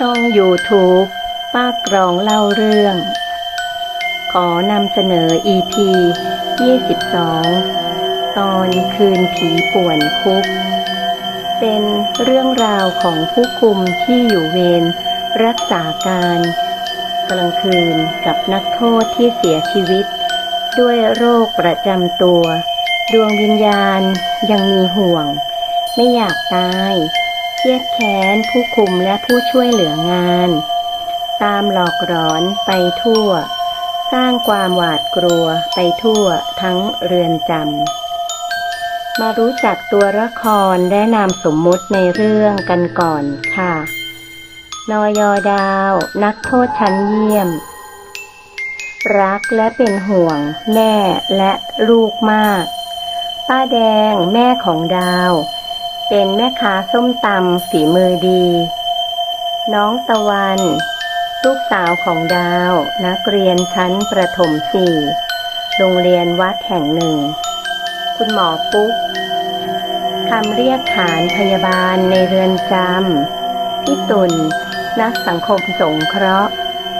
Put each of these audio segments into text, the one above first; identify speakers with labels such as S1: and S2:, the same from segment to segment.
S1: ช่อง YouTube ป้ากรองเล่าเรื่อง ขอนำเสนอ EP 22 ตอนคืนผีป่วนคุก เป็นเรื่องราวของผู้คุมที่อยู่เวรรักษาการกลางคืนกับนักโทษที่เสียชีวิต ด้วยโรคประจำตัว ดวงวิญญาณยังมีห่วง ไม่อยากตาย รียดแค้นผู้คุมและผู้ช่วยเหลืองาน ตามหลอกหลอนไปทั่ว สร้างความหวาดกลัวไปทั่วทั้งเรือนจำ มารู้จักตัวละครและนามสมมุติในเรื่องกันก่อนค่ะ นอยอดาว นักโทษชั้นเยี่ยม รักและเป็นห่วง แม่และลูกมาก ป้าแดงแม่ของดาว เป็นแม่ค้าส้มตำฝีมือดี น้องตะวัน ลูกสาวของดาว นักเรียนชั้นประถมสี่โรงเรียนวัดแห่งหนึ่ง คุณหมอปุ๊กคำเรียกขานพยาบาลในเรือนจำพี่ตุลนักสังคมสงเคราะห์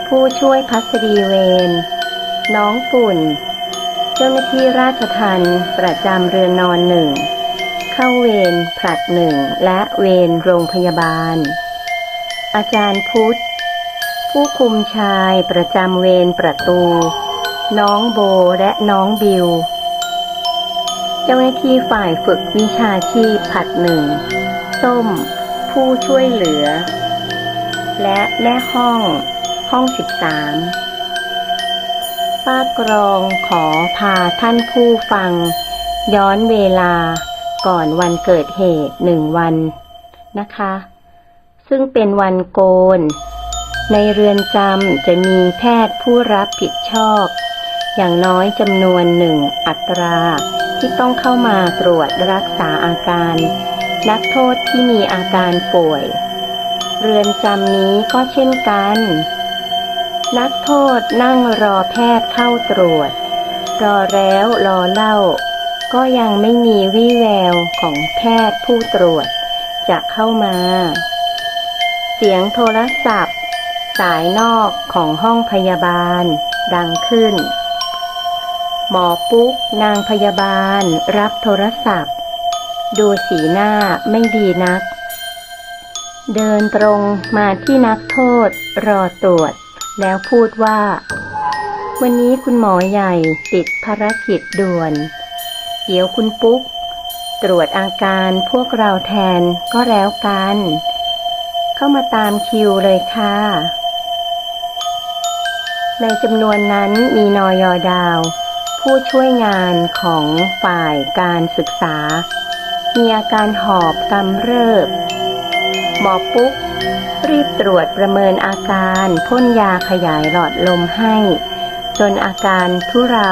S1: ผู้ช่วยพัสดีเวรน้องฝุ่น เจ้าหน้าที่ราชทัณฑ์ประจำเรือนนอนหนึ่ง เข้าเวรผลัดหนึ่งและเวรโรงพยาบาล อาจารย์พุทธ ผู้คุมชายประจำเวรประตู น้องโบและน้องบิว เจ้าหน้าที่ฝ่ายฝึกวิชาชีพผัดหนึ่งส้ม ผู้ช่วยเหลือ และแม่ห้อง ห้องสิบสามป้ากรองขอพาท่านผู้ฟัง ย้อนเวลา ก่อนวันเกิดเหตุหนึ่งวันนะคะ ซึ่งเป็นวันโกน ในเรือนจำจะมีแพทย์ผู้รับผิดชอบ อย่างน้อยจำนวนหนึ่งอัตราที่ต้องเข้ามาตรวจรักษาอาการ นักโทษที่มีอาการป่วย เรือนจำนี้ก็เช่นกัน นักโทษนั่งรอแพทย์เข้าตรวจ รอแล้วรอเล่า ก็ยังไม่มีวี่แววของแพทย์ผู้ตรวจจะเข้ามา เสียงโทรศัพท์ สายนอกของห้องพยาบาล ดังขึ้น หมอปุ๊กนางพยาบาลรับโทรศัพท์ ดูสีหน้าไม่ดีนัก เดินตรงมาที่นักโทษรอตรวจ แล้วพูดว่า วันนี้คุณหมอใหญ่ติดภารกิจด่วน เดี๋ยวคุณปุ๊ก ตรวจอาการพวกเราแทนก็แล้วกัน เข้ามาตามคิวเลยค่ะ ในจำนวนนั้นมีนอยอดาว ผู้ช่วยงานของฝ่ายการศึกษา มีอาการหอบกำเริบ หมอปุ๊ก รีบตรวจประเมินอาการพ่นยาขยายหลอดลมให้ จนอาการทุเรา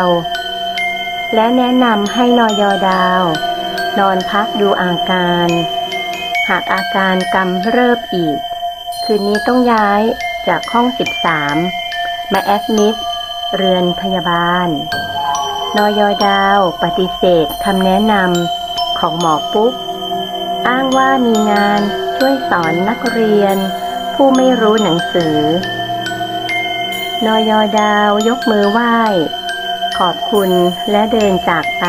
S1: และแนะนำให้นอยอดาว นอนพักดูอาการ หากอาการกำเริบอีก คืนนี้ต้องย้ายจากห้อง 13 มาแอดมิดเรือนพยาบาล นอยอดาวปฏิเสธคำแนะนำของหมอปุ๊ก อ้างว่ามีงานช่วยสอนนักเรียน ผู้ไม่รู้หนังสือนอยอดาวยกมือไหว้ ขอบคุณและเดินจากไป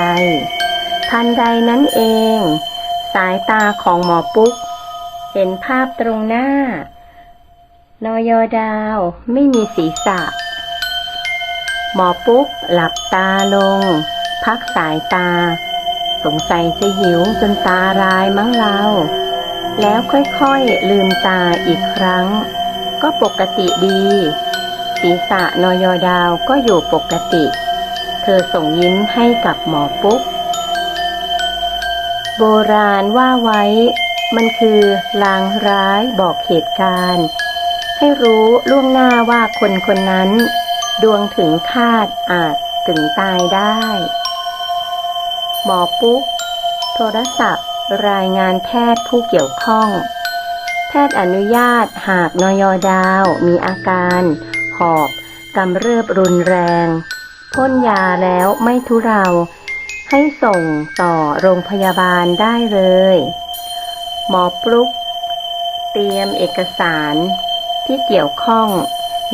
S1: ทันใดนั้นเอง สายตาของหมอปุ๊ก เห็นภาพตรงหน้า นอยอดาวไม่มีศีรษะ หมอปุ๊กหลับตาลง พักสายตา สงสัยจะหิวจนตาลายมั้งเรา แล้วค่อยๆลืมตาอีกครั้ง ก็ปกติดี ศีรษะนอยอดาวก็อยู่ปกติ เธอส่งยิ้มให้กับหมอปุ๊ก โบราณว่าไว้ มันคือลางร้ายบอกเหตุการณ์ ให้รู้ล่วงหน้าว่าคนคนนั้น ดวงถึงคาดอาจถึงตายได้ หมอปุ๊ก โทรศัพท์ รายงานแพทย์ผู้เกี่ยวข้อง แพทย์อนุญาตหากนอยอดาวมีอาการ หอบกำเริบรุนแรง พ่นยาแล้วไม่ทุเรา ให้ส่งต่อโรงพยาบาลได้เลย หมอปลุก เตรียมเอกสารที่เกี่ยวข้อง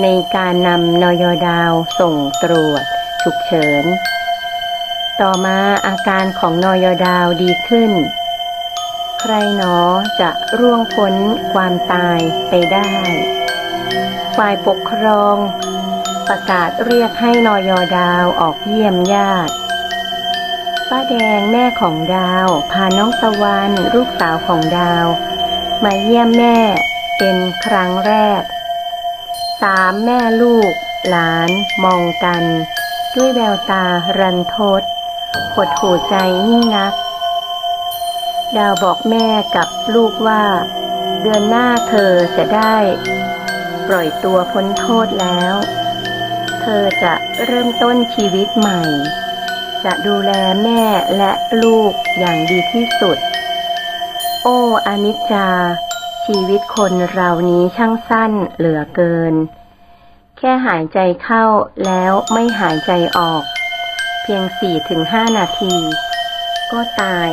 S1: ในการนำนยดาวส่งตรวจฉุกเฉิน ต่อมาอาการของนยดาวดีขึ้น ใครหนอจะร่วงพ้นความตายไปได้ ฝ่ายปกครอง ประกาศเรียกให้นอยอดาวออกเยี่ยมญาติ ป้าแดงแม่ของดาว พาน้องตะวันลูกสาวของดาว มาเยี่ยมแม่เป็นครั้งแรก สามแม่ลูก หลานมองกัน ด้วยแววตารันทดหดหูใจยิ่งนัก ดาวบอกแม่กับลูกว่า เดือนหน้าเธอจะได้ ปล่อยตัวพ้นโทษแล้ว เธอจะเริ่มต้นชีวิตใหม่ จะดูแลแม่และลูกอย่างดีที่สุด โอ้อนิจจา ชีวิตคนเรานี้ช่างสั้นเหลือเกิน แค่หายใจเข้าแล้วไม่หายใจออก เพียงสี่ถึงห้านาที ก็ตาย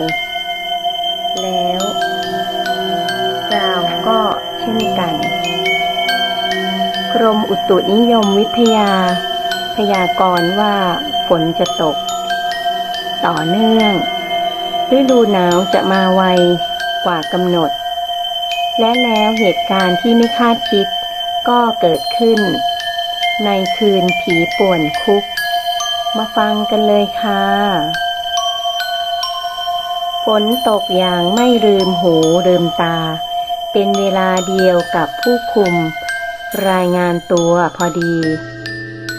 S1: แล้วเราก็เช่นกัน รมอุตุนิยมวิทยา พยากรณ์ว่าฝนจะตก ต่อเนื่อง ฤดูหนาวจะมาไวกว่ากำหนด และแล้วเหตุการณ์ที่ไม่คาดคิดก็เกิดขึ้น ในคืนผีป่วนคุก มาฟังกันเลยค่ะฝนตกอย่างไม่ลืมหูลืมตา เป็นเวลาเดียวกับผู้คุม รายงานตัวพอดี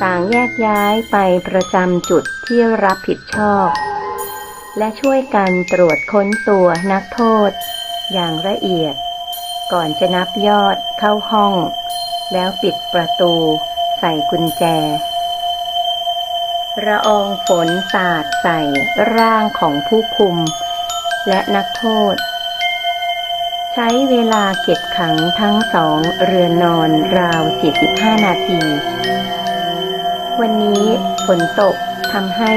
S1: ต่างแยกย้ายไปประจำจุดที่รับผิดชอบ และช่วยกันตรวจค้นตัวนักโทษ อย่างละเอียด ก่อนจะนับยอดเข้าห้อง แล้วปิดประตูใส่กุญแจ ระอองฝนสาดใส่ร่างของผู้คุม และนักโทษ ใช้เวลาเก็บขังทั้งสองเรือนนอนราว75นาที วันนี้ฝนตกทำให้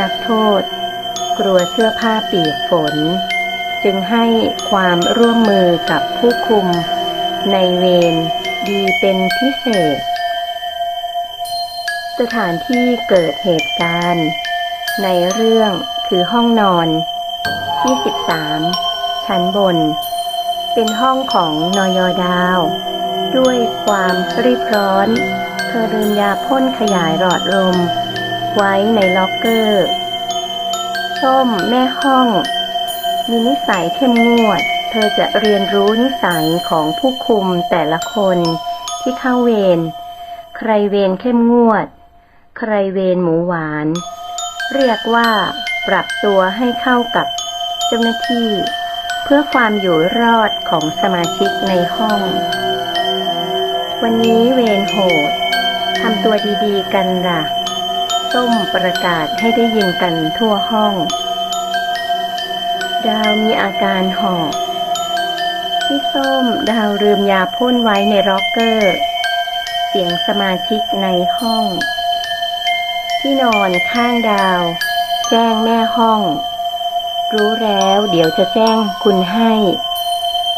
S1: นักโทษ กลัวเสื้อผ้าเปียกฝน จึงให้ความร่วมมือกับผู้คุม ในเวรดีเป็นพิเศษ สถานที่เกิดเหตุการณ์ ในเรื่องคือห้องนอน ที่ 13 ชั้นบน เป็นห้องของนอยดาว ด้วยความรีบร้อน เธอลืมยาพ่นขยายหลอดลม ไว้ในล็อกเกอร์ ส้มแม่ห้อง มีนิสัยเข้มงวด เธอจะเรียนรู้นิสัยของผู้คุมแต่ละคนที่เข้าเวร ใครเวรเข้มงวด ใครเวรหมูหวาน เรียกว่าปรับตัวให้เข้ากับเจ้าหน้าที่ เพื่อความอยู่รอดของสมาชิกในห้อง วันนี้เวรโหดทำตัวดีๆกันล่ะส้มประกาศให้ได้ยินกันทั่วห้อง ดาวมีอาการหอบพี่ส้มดาวลืมยาพ่นไว้ในร็อกเกอร์ เสียงสมาชิกในห้อง ที่นอนข้างดาว แจ้งแม่ห้อง รู้แล้วเดี๋ยวจะแจ้งคุณให้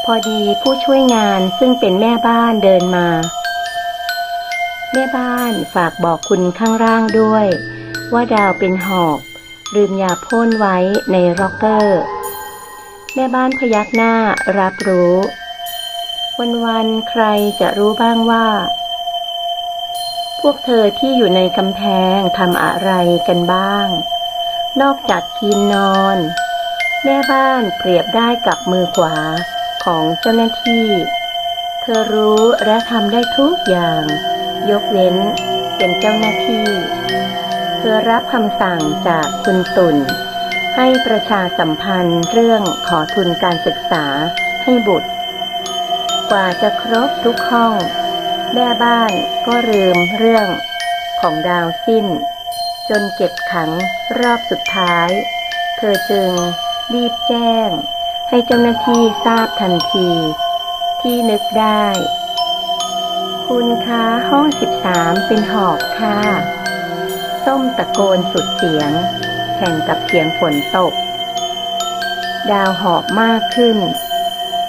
S1: พอดีผู้ช่วยงานซึ่งเป็นแม่บ้านเดินมา แม่บ้านฝากบอกคุณข้างล่างด้วย ว่าดาวเป็นหอบลืมยาพ่นไว้ในร็อกเกอร์ แม่บ้านพยักหน้ารับรู้ วันๆใครจะรู้บ้างว่า พวกเธอที่อยู่ในกำแพงทำอะไรกันบ้าง นอกจากกินนอน แม่บ้านเปรียบได้กับมือขวาของเจ้าหน้าที่ เธอรู้และทำได้ทุกอย่าง ยกเว้นเป็นเจ้าหน้าที่ เธอรับคำสั่งจากคุณตุ่น ให้ประชาสัมพันธ์เรื่องขอทุนการศึกษาให้บุตร กว่าจะครบทุกห้อง แม่บ้านก็ลืมเรื่องของดาวสิ้น จนเก็บขังรอบสุดท้าย เธอจึง รีบแจ้ง ให้เจ้าหน้าที่ทราบทันที ที่นึกได้ คุณคะห้องสิบสามเป็นหอบค่ะ ส้มตะโกนสุดเสียง แข่งกับเสียงฝนตก ดาวหอบมากขึ้น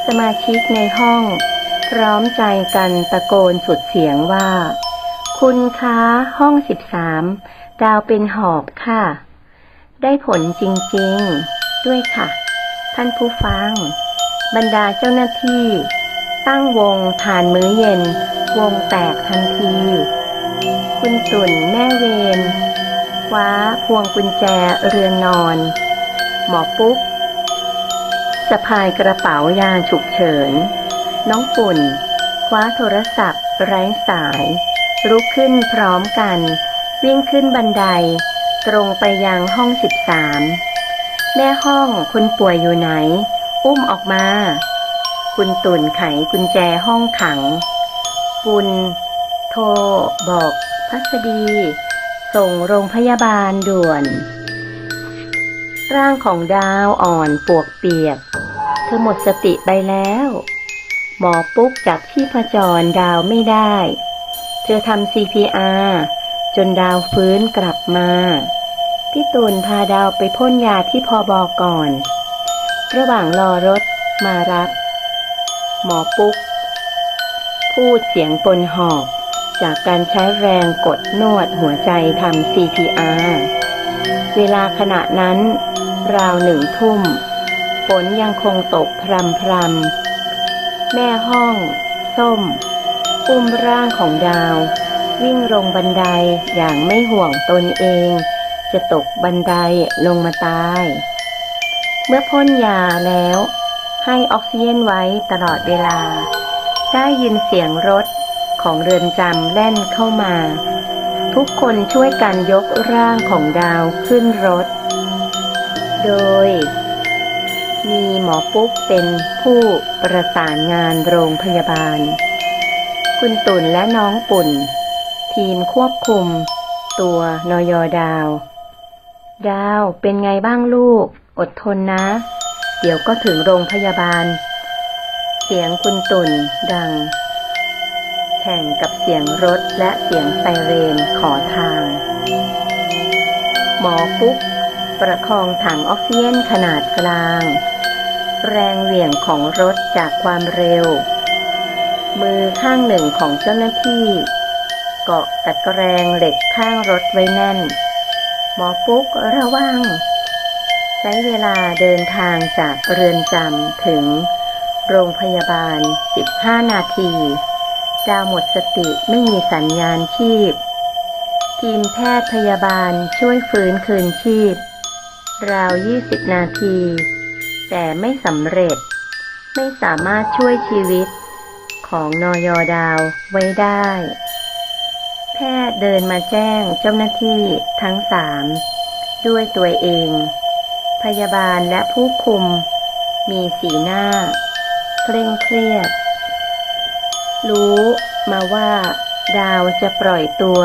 S1: สมาชิกในห้องพร้อมใจกันตะโกนสุดเสียงว่า คุณคะห้องสิบสามดาวเป็นหอบค่ะ ได้ผลจริง ๆ ด้วยค่ะ ท่านผู้ฟัง บรรดาเจ้าหน้าที่ ตั้งวงทานมื้อเย็น วงแตกทันที คุณตุ่นแม่เวรคว้าพวงกุญแจเรือนนอน หมอปุ๊กสะพายกระเป๋ายาฉุกเฉิน น้องปุ่น คว้าโทรศัพท์ ไร้สาย ลุกขึ้นพร้อมกัน วิ่งขึ้นบันได ตรงไปยังห้องสิบสาม แม่ห้องคุณป่วยอยู่ไหน อุ้มออกมา คุณตุ่นไขกุญแจห้องขัง ปุณโทรบอกพัสดี ส่งโรงพยาบาลด่วน ร่างของดาวอ่อนปวกเปียก เธอหมดสติไปแล้ว หมอปุ๊กจับที่พจรดาวไม่ได้ เธอทำ CPR จนดาวฟื้นกลับมา พี่ตูนพาดาวไปพ่นยาที่พอบอก่อน ระหว่างรอรถมารับ หมอปุ๊ก พูดเสียงปนหอบ จากการใช้แรงกดนวดหัวใจทำ CPR เวลาขณะนั้น ราวหนึ่งทุ่ม ฝนยังคงตกพรำพรำแม่ห้อง ส้ม อุ้มร่างของดาว วิ่งลงบันไดอย่างไม่ห่วงตนเอง จะตกบันไดลงมาตาย เมื่อพ่นยาแล้ว ให้ออกซิเจนไว้ตลอดเวลา ได้ยินเสียงรถของเรือนจำแล่นเข้ามา ทุกคนช่วยกันยกร่างของดาวขึ้นรถ โดย มีหมอปุ๊กเป็นผู้ประสานงานโรงพยาบาล คุณตุ่นและน้องปุ่น ทีมควบคุมตัวนอยดาว ดาวเป็นไงบ้างลูก อดทนนะ เดี๋ยวก็ถึงโรงพยาบาล เสียงคุณตุ่นดัง แข่งกับเสียงรถและเสียงไซเรนขอทาง หมอปุ๊กประคองถังออกซิเจนขนาดกลาง แรงเหวี่ยงของรถจากความเร็ว มือข้างหนึ่งของเจ้าหน้าที่ เกาะตะแกรงเหล็กข้างรถไว้แน่น หมอปุ๊กระวัง ใช้เวลาเดินทางจากเรือนจำถึงโรงพยาบาล 15 นาที ดาวหมดสติไม่มีสัญญาณชีพ ทีมแพทย์พยาบาลช่วยฟื้นคืนชีพ ราว 20 นาที แต่ไม่สำเร็จ ไม่สามารถช่วยชีวิตของนอยดาวไว้ได้ แพทย์เดินมาแจ้งเจ้าหน้าที่ทั้งสามด้วยตัวเอง พยาบาลและผู้คุม มีสีหน้า เคร่งเครียด รู้มาว่า ดาวจะปล่อยตัว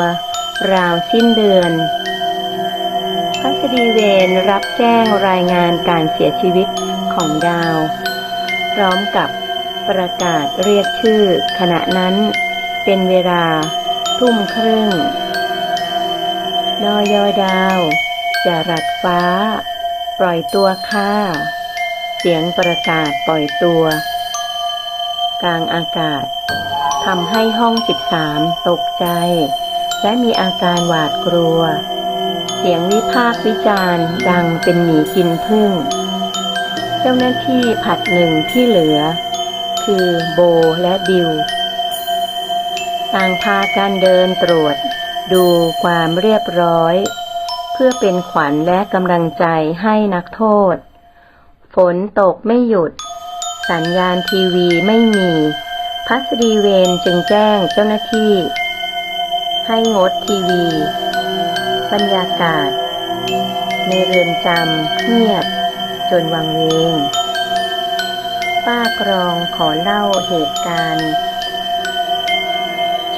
S1: ราวสิ้นเดือนพัสดีเวนรับแจ้งรายงานการเสียชีวิตของดาว พร้อมกับประกาศเรียกชื่อขณะนั้นเป็นเวลา ทุ่มครึ่ง นอยอดาว จะรัดฟ้า ปล่อยตัวค่ะเสียงประกาศปล่อยตัว กลางอากาศทำให้ห้อง 13 ตกใจ และมีอาการหวาดกลัว เสียงวิพากษ์วิจารณ์ดังเป็นหมีกินพึ่ง เจ้าหน้าที่ผัดหนึ่งที่เหลือ คือโบและดิว ต่างพากันเดินตรวจ ดูความเรียบร้อย เพื่อเป็นขวัญและกำลังใจให้นักโทษ ฝนตกไม่หยุด สัญญาณทีวีไม่มี พัสดีเวนจึงแจ้งเจ้าหน้าที่ ให้งดทีวี บรรยากาศ ในเรือนจำเงียบ จนวังเวงป้ากรองขอเล่าเหตุการณ์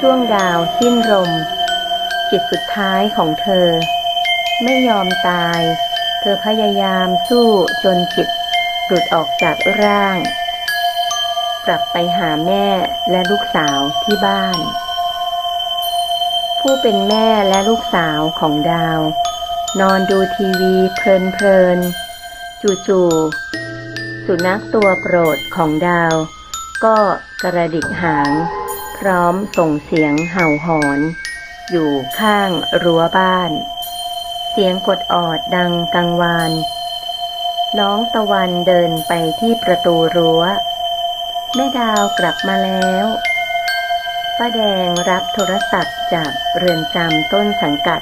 S1: ช่วงดาวสิ้นลมจิตสุดท้ายของเธอ ไม่ยอมตาย เธอพยายามสู้จนจิตหลุดออกจากร่าง กลับไปหาแม่และลูกสาวที่บ้าน ผู้เป็นแม่และลูกสาวของดาว นอนดูทีวีเพลินๆจู่ๆสุนัขตัวโปรดของดาว ก็กระดิกหาง พร้อมส่งเสียงเห่าหอน อยู่ข้างรั้วบ้าน เสียงกดออดดังกังวาน น้องตะวันเดินไปที่ประตูรั้ว แม่ดาวกลับมาแล้วป้าแดงรับโทรศัพท์จากเรือนจำต้นสังกัด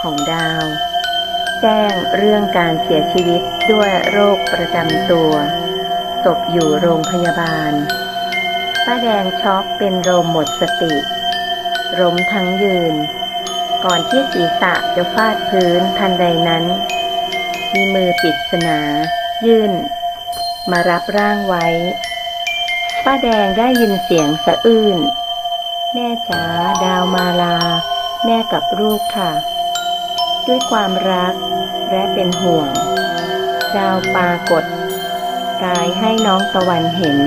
S1: ของดาว แจ้งเรื่องการเสียชีวิตด้วยโรคประจำตัวศพอยู่โรงพยาบาล ป้าแดงช็อกเป็นลมหมดสติล้มทั้งยืน ก่อนที่ศีรษะจะฟาดพื้นทันใดนั้น มีมือปริศนา ยื่น มารับร่างไว้ ป้าแดงได้ยินเสียงสะอื้น แม่จ๋าดาวมาลา แม่กับลูกค่ะ ด้วยความรักและเป็นห่วง ดาวปากฏกายให้น้องตะวันเห็น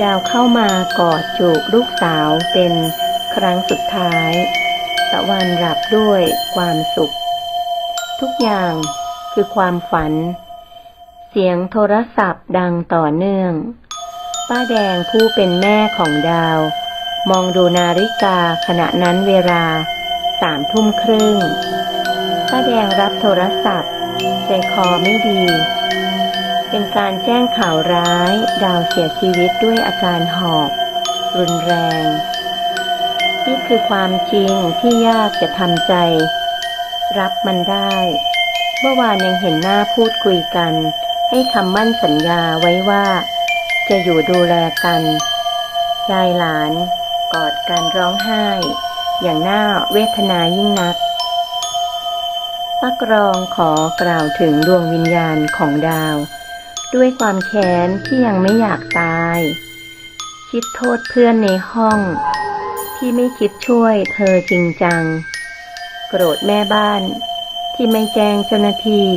S1: ดาวเข้ามากอดจูบลูกสาวเป็นครั้งสุดท้าย ตะวันหลับด้วยความสุข ทุกอย่างคือความฝัน เสียงโทรศัพท์ดังต่อเนื่อง ป้าแดงผู้เป็นแม่ของดาว มองดูนาฬิกาขณะนั้นเวลาสามทุ่มครึ่ง ป้าแดงรับโทรศัพท์ใจคอไม่ดี เป็นการแจ้งข่าวร้าย ดาวเสียชีวิตด้วยอาการหอบ รุนแรง นี่คือความจริงที่ยากจะทำใจ รับมันได้ เมื่อวานยังเห็นหน้าพูดคุยกัน ให้คำมั่นสัญญาไว้ว่า จะอยู่ดูแลกัน ยายหลาน กอดกันร้องไห้ อย่างน่าเวทนายิ่งนักป้ากรองขอกล่าวถึงดวงวิญญาณของดาว ด้วยความแค้นที่ยังไม่อยากตาย คิดโทษเพื่อนในห้อง ที่ไม่คิดช่วยเธอจริงจัง โกรธแม่บ้าน ที่ไม่แจ้งเจ้าหน้าที่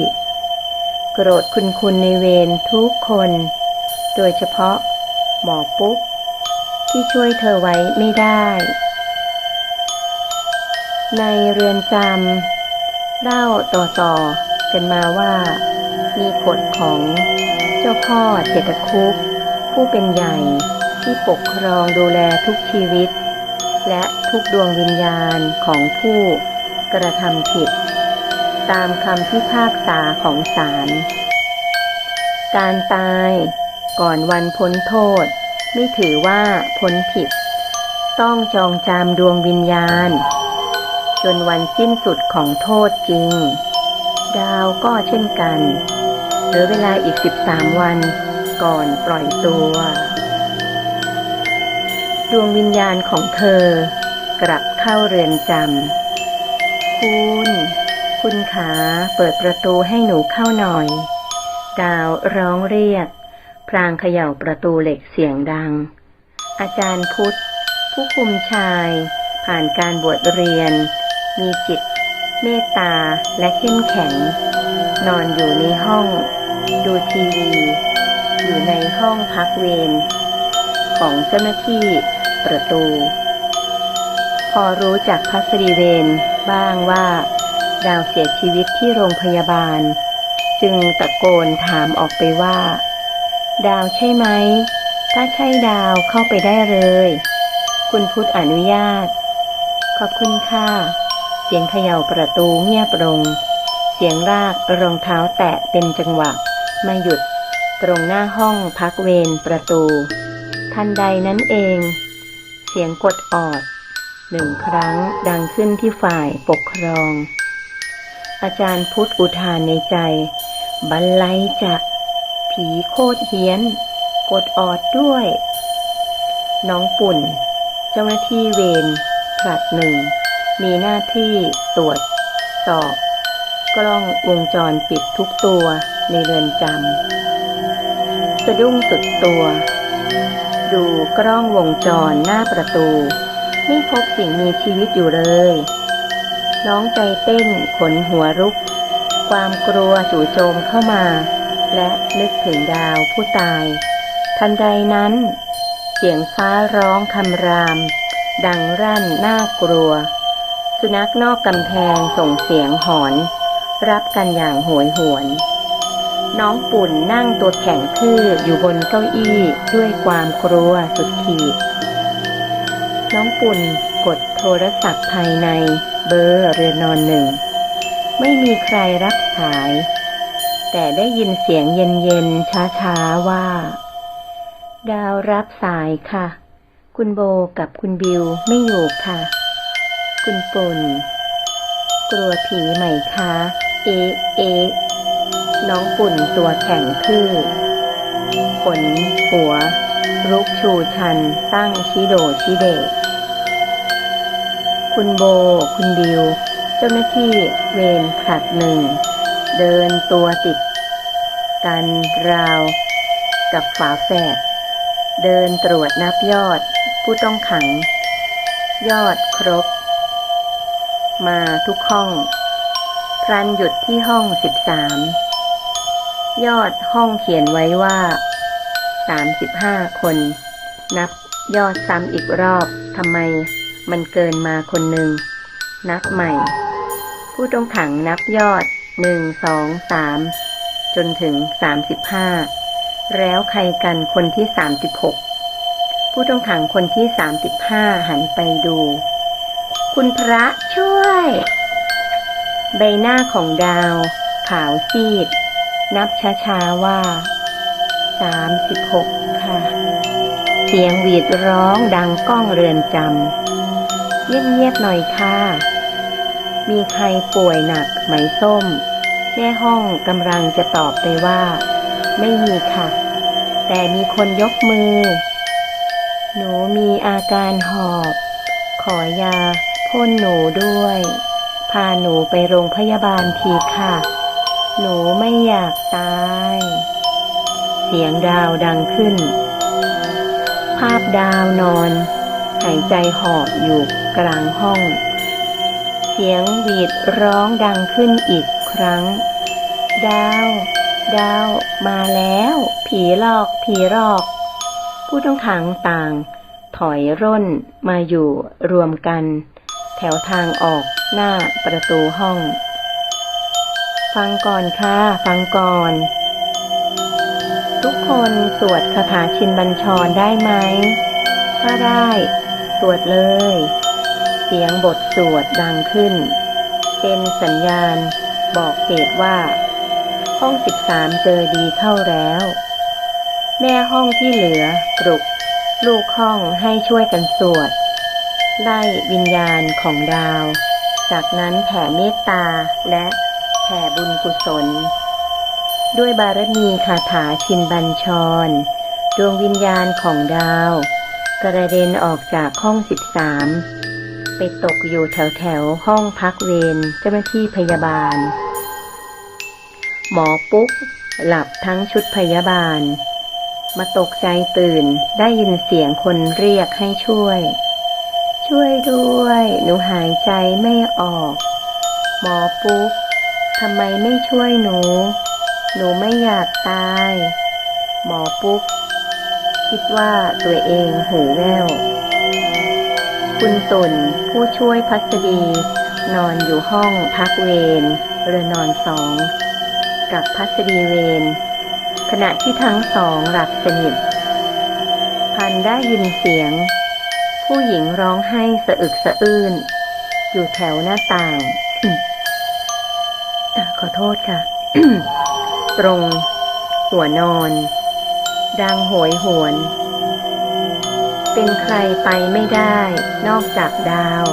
S1: โกรธคุณคุณในเวรทุกคน โดยเฉพาะ หมอปุ๊ก ที่ช่วยเธอไว้ไม่ได้ ในเรือนจำเล่าต่อๆกันมาว่ามีกฎของ จ้าพ่อเจตคุก ผู้เป็นใหญ่ที่ปกครองดูแลทุกชีวิต และทุกดวงวิญญาณของผู้กระทำผิด ตามคำพิพากษาของศาลการตายก่อนวันพ้นโทษ ไม่ถือว่าพ้นผิด ต้องจองจำดวงวิญญาณ จนวันสิ้นสุดของโทษจริง ดาวก็เช่นกัน เหลือเวลาอีก 13 วันก่อนปล่อยตัว ดวงวิญญาณของเธอกลับเข้าเรือนจำ คุณ คุณขาเปิดประตูให้หนูเข้าหน่อย ดาวร้องเรียกพลางเขย่าประตูเหล็กเสียงดัง อาจารย์พุทธ ผู้คุมชาย ผ่านการบวชเรียน มีจิต เมตตาและเข้มแข็ง นอนอยู่ในห้อง ดูทีวี อยู่ในห้องพักเวรของเจ้าหน้าที่ประตู พอรู้จากพัสดีเวรบ้างว่า ดาวเสียชีวิตที่โรงพยาบาล จึงตะโกนถามออกไปว่า ดาวใช่ไหม ถ้าใช่ดาวเข้าไปได้เลย คุณพุทธอนุญาต ขอบคุณค่ะ เสียงเขย่าประตูเงียบลง เสียงลากรองเท้าแตะเป็นจังหวะ ไม่หยุด ตรงหน้าห้องพักเวรประตู ทันใดนั้นเอง เสียงกดออดหนึ่งครั้งดังขึ้นที่ฝ่ายปกครอง อาจารย์พุทธอุทานในใจ บรรลัยจากผีโคตรเฮี้ยน กดออดด้วย น้องปุ่น เจ้าหน้าที่เวรผลัดหนึ่ง มีหน้าที่ตรวจสอบ กล้องวงจรปิดทุกตัวในเรือนจำสะดุ้งสุดตัว ดูกล้องวงจรหน้าประตู ไม่พบสิ่งมีชีวิตอยู่เลย น้องใจเต้นขนหัวรุก ความกลัวจู่โจมเข้ามา และนึกถึงดาวผู้ตาย ทันใดนั้น เสียงฟ้าร้องคำราม ดังรั่นน่ากลัว สุนัขนอกกำแพงส่งเสียงหอน รับกันอย่างโหยหวน น้องปุ่นนั่งตัวแข็งทื่ออยู่บนเก้าอี้ด้วยความกลัวสุดขีด น้องปุ่นกดโทรศัพท์ภายในเบอร์เรือนอนหนึ่ง ไม่มีใครรับสาย แต่ได้ยินเสียงเย็นๆช้าๆว่า ดาวรับสายค่ะ คุณโบกับคุณบิวไม่อยู่ค่ะ คุณปุ่นกลัวผีไหมคะ เอ๊ะเอ๊ะน้องปุ่นตัวแข็งทื่อขนหัว รุกชูชัน ตั้งชิโดชิเดะคุณโบ คุณบิว เจ้าหน้าที่เวรผลัดหนึ่ง เดินตัวติด กันราว กับฝาแฝด เดินตรวจนับยอด ผู้ต้องขัง ยอดครบ มาทุกห้องพรันหยุดที่ห้องสิบสามยอดห้องเขียนไว้ว่าสามสิบห้าคน นับยอดซ้ำอีกรอบทำไมมันเกินมาคนหนึ่ง นับใหม่ ผู้ต้องขังนับยอดหนึ่งสองสามจนถึงสามสิบห้าแล้วใครกันคนที่สามสิบหกผู้ต้องขังคนที่สามสิบห้าหันไปดู คุณพระช่วย ใบหน้าของดาว ขาวซีด นับช้าๆว่าสามสิบหกค่ะ เสียงหวีดร้องดังก้องเรือนจำเงียบๆหน่อยค่ะ มีใครป่วยหนักไหมส้ม แม่ห้องกำลังจะตอบไปว่า ไม่มีค่ะ แต่มีคนยกมือ หนูมีอาการหอบ ขอยา พ่นหนูด้วย พาหนูไปโรงพยาบาลทีค่ะ หนูไม่อยากตาย เสียงดาวดังขึ้น ภาพดาวนอน หายใจหอบอยู่กลางห้อง เสียงหวีดร้องดังขึ้นอีกครั้ง ดาว ดาว มาแล้ว ผีหลอก ผีหลอก ผู้ต้องขังต่าง ถอยร่นมาอยู่รวมกัน แถวทางออกหน้าประตูห้อง ฟังก่อนค่ะ ฟังก่อน ทุกคนสวดคาถาชินบัญชรได้ไหม ถ้าได้ สวดเลย เสียงบทสวดดังขึ้น เป็นสัญญาณบอกเหตุว่า ห้องสิบสามเจอดีเข้าแล้ว แม่ห้องที่เหลือปลุก ลูกห้องให้ช่วยกันสวด ไล่วิญญาณของดาว จากนั้นแผ่เมตตาและแผ่บุญกุศล ด้วยบารมีคาถาชินบัญชร ดวงวิญญาณของดาว กระเด็นออกจากห้องสิบสามไปตกอยู่แถวแถวห้องพักเวรเจ้าหน้าที่พยาบาล หมอปุ๊ก หลับทั้งชุดพยาบาล มาตกใจตื่นได้ยินเสียงคนเรียกให้ช่วย ช่วยด้วย หนูหายใจไม่ออก หมอปุ๊กทำไมไม่ช่วยหนู หนูไม่อยากตาย หมอปุ๊ก คิดว่าตัวเองหูแว่ว คุณตุ่นผู้ช่วยพัสดี นอนอยู่ห้องพักเวรเรือนอนสอง กับพัสดีเวรขณะที่ทั้งสองหลับสนิท พันได้ยินเสียง ผู้หญิงร้องไห้สะอึกสะอื้น อยู่แถวหน้าต่าง ขอโทษค่ะ ตรง หัวนอน ดังโหยหวน เป็นใครไปไม่ได้นอกจากดาว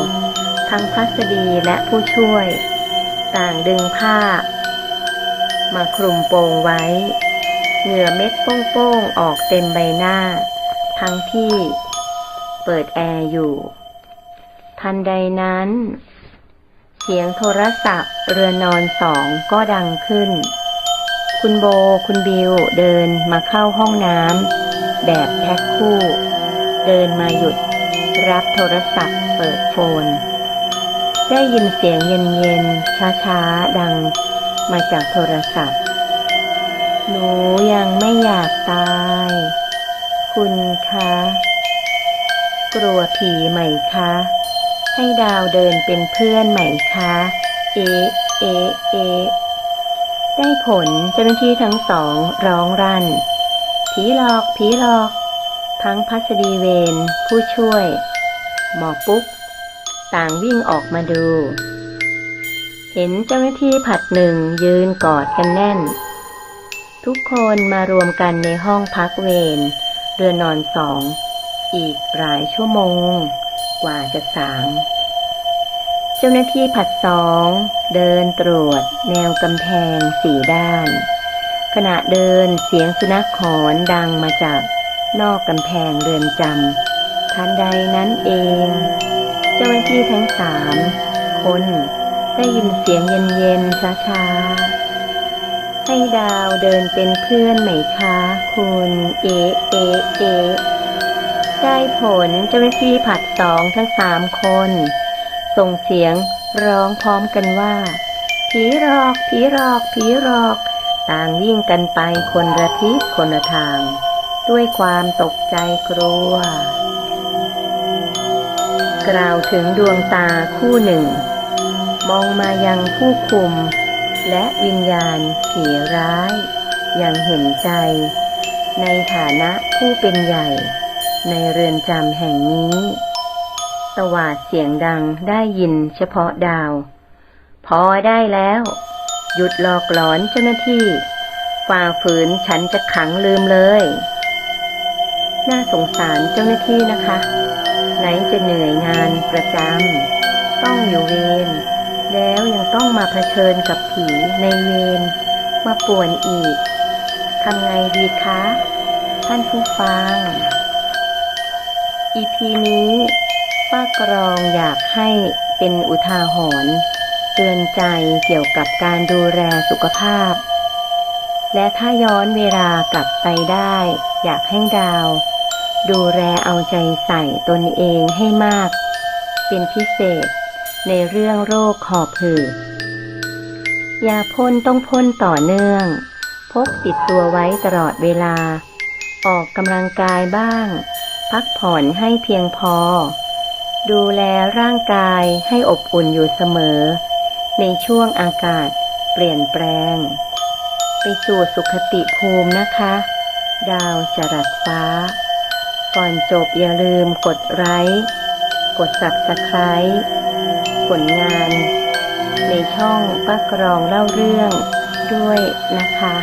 S1: ทั้งพัสดีและผู้ช่วย ต่างดึงผ้า มาคลุมโปงไว้ เหงื่อเม็ดโป้งๆออกเต็มใบหน้า ทั้งที่ เปิดแอร์อยู่ ทันใดนั้น เสียงโทรศัพท์เรือนนอนสองก็ดังขึ้น คุณโบคุณบิวเดินมาเข้าห้องน้ำแบบแพ็คคู่ เดินมาหยุด รับโทรศัพท์เปิดโฟน ได้ยินเสียงเย็นๆ ช้าๆ ดังมาจากโทรศัพท์ หนูยังไม่อยากตาย คุณคะ กลัวผีไหมคะ ให้ดาวเดินเป็นเพื่อนไหมคะ เอะเอะเอะได้ผลเจ้าหน้าที่ทั้งสองร้องรั่น ผีหลอก ผีหลอก ทั้งพัสดีเวรผู้ช่วย หมอปุ๊ก ต่างวิ่งออกมาดู เห็นเจ้าหน้าที่ผัดหนึ่งยืนกอดกันแน่น ทุกคนมารวมกันในห้องพักเวรเรือนนอนสอง อีกหลายชั่วโมง กว่าจะสาง เจ้าหน้าที่ผัดสอง เดินตรวจ แนวกำแพงสี่ด้าน ขณะเดินเสียงสุนัขหอนดังมาจากนอกกำแพงเรือนจำทันใดนั้นเอง เจ้าหน้าที่ทั้งสามคนได้ยินเสียงเย็นๆช้าๆ ให้ดาวเดินเป็นเพื่อนไหมคะ คุณเอเอเอ ได้ผลเจ้าหน้าที่ผัดสองทั้งสามคน ส่งเสียงร้องพร้อมกันว่า ผีหลอก ผีหลอก ผีหลอก ต่างวิ่งกันไปคนละทิศคนละทาง ด้วยความตกใจกลัว กล่าวถึงดวงตาคู่หนึ่ง มองมายังผู้คุม และวิญญาณผีร้าย อย่างเห็นใจ ในฐานะผู้เป็นใหญ่ ในเรือนจำแห่งนี้ ตวาดเสียงดังได้ยินเฉพาะดาว พอได้แล้ว หยุดหลอกหลอนเจ้าหน้าที่ฝ่าฝืนฉันจะขังลืมเลย น่าสงสารเจ้าหน้าที่นะคะ ไหนจะเหนื่อยงานประจำต้องอยู่เวรแล้วยังต้องมาเผชิญกับผีในเวรมาป่วนอีกทำไงดีคะ ท่านผู้ฟัง อีพีนี้ป้ากรองอยากให้เป็นอุทาหรณ์เตือนใจเกี่ยวกับการดูแลสุขภาพ และถ้าย้อนเวลากลับไปได้ อยากให้ดาว ดูแลเอาใจใส่ตนเองให้มาก เป็นพิเศษในเรื่องโรคหอบหืดยาพ่นต้องพ่นต่อเนื่อง พกติดตัวไว้ตลอดเวลา ออกกำลังกายบ้าง พักผ่อนให้เพียงพอ ดูแลร่างกายให้อบอุ่นอยู่เสมอ ในช่วงอากาศเปลี่ยนแปลง ไปสู่สุขติภูมินะคะ ดาวจรัสฟ้า ก่อนจบอย่าลืมกดไลค์กด subscribe ผลงาน ในช่องป้ากรองเล่าเรื่องด้วยนะคะ